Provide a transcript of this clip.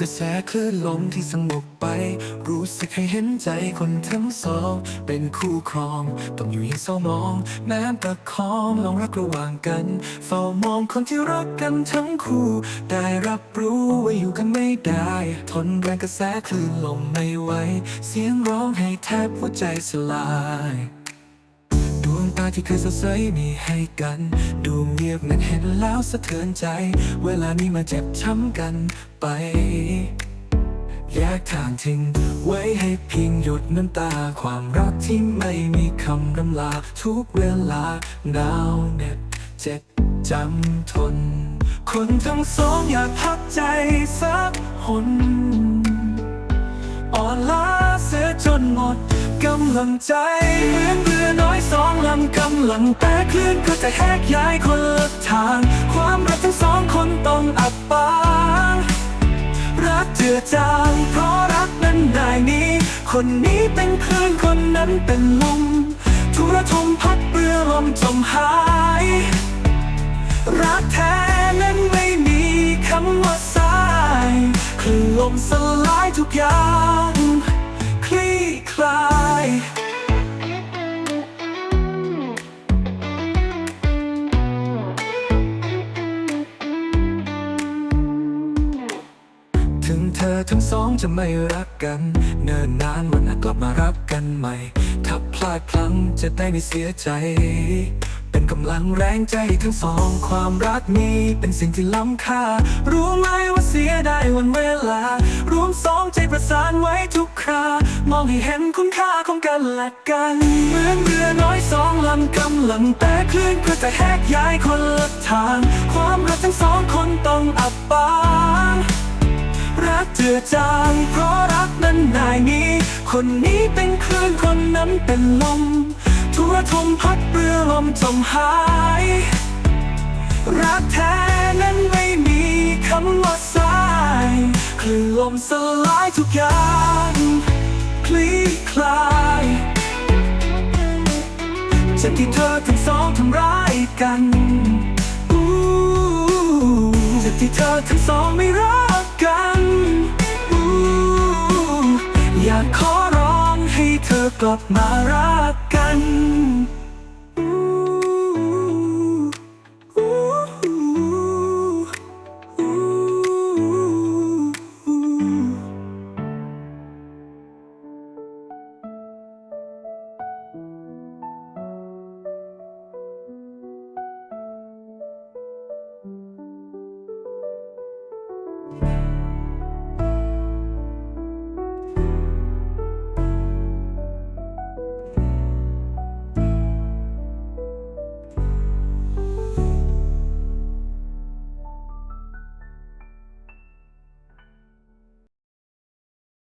กระแสคลื่นลมที่สงบไป รู้สึกให้เห็นใจคนทั้งสอง เป็นคู่ครอง ต้องอยู่อย่างเศร้ามองแม้ประคองลองรักระหว่างกัน เฝ้ามองคนที่รักกันทั้งคู่ ได้รับรู้ว่าอยู่กันไม่ได้ ทนแรงกระแสคลื่นลมไม่ไหว เสียงร้องให้แทบหัวใจสลาย ที่เคยสดใสมีให้กัน ดูเงียบนั้นเห็นแล้วสะเทือนใจ เวลานี้มาเจ็บช้ำกันไป แยกทางทิ้งไว้ให้เพียงหยดน้ำตา ความรักที่ไม่มีคำรำลา ทุกเวลาหนาวเหน็บเจ็บจำทน คนทั้งสองอยากพักใจสักหนอ่อนล้า กำลังใจ เหมือนเรือน้อยสองลำกำลังแต่คลื่นก็จะแหกย้ายคนละทาง ความรักทั้งสองคนต้องอับปางรักเจือจางเพราะรักนั้นได้นี้ คนนี้เป็นคลื่นคนนั้นเป็นลมทุรทมพัดเรือลมจมหาย รักแท้นั้นไม่มีคำว่าสายคลื่นลมสลายทุกอย่าง เธอทั้งสองจะไม่รักกัน เนิ่นนานวันอาจกลับมารักกันใหม่ ถ้าพลาดพลั้งจะได้ไม่เสียใจ เป็นกำลังแรงใจทั้งสอง ความรักนี้เป็นสิ่งที่ล้ำค่า รู้ไหมว่าเสียได้วันเวลา รวมสองใจประสานไว้ทุกครา มองให้เห็นคุณค่าของกันและกัน เหมือนเรือน้อยสองลำกำลังแต่คลื่นก็จะแหกย้ายคนละทาง ความรักทั้งสองคนต้องอับปาง จือจางเพราะรักนั้นนายนี้ คนนี้เป็นคลื่นคนนั้นเป็นลมทุรทมพัดเรือลมจมหาย รักแท้นั้นไม่มีคำว่าสายคลื่นลมสลายทุกอย่างคลี่คลายเจ็บที่เธอทั้งสองทำร้ายกันอู้เจ็บที่เธอทั้งสองไม่รัก อยากขอร้องให้เธอกลับมารักกัน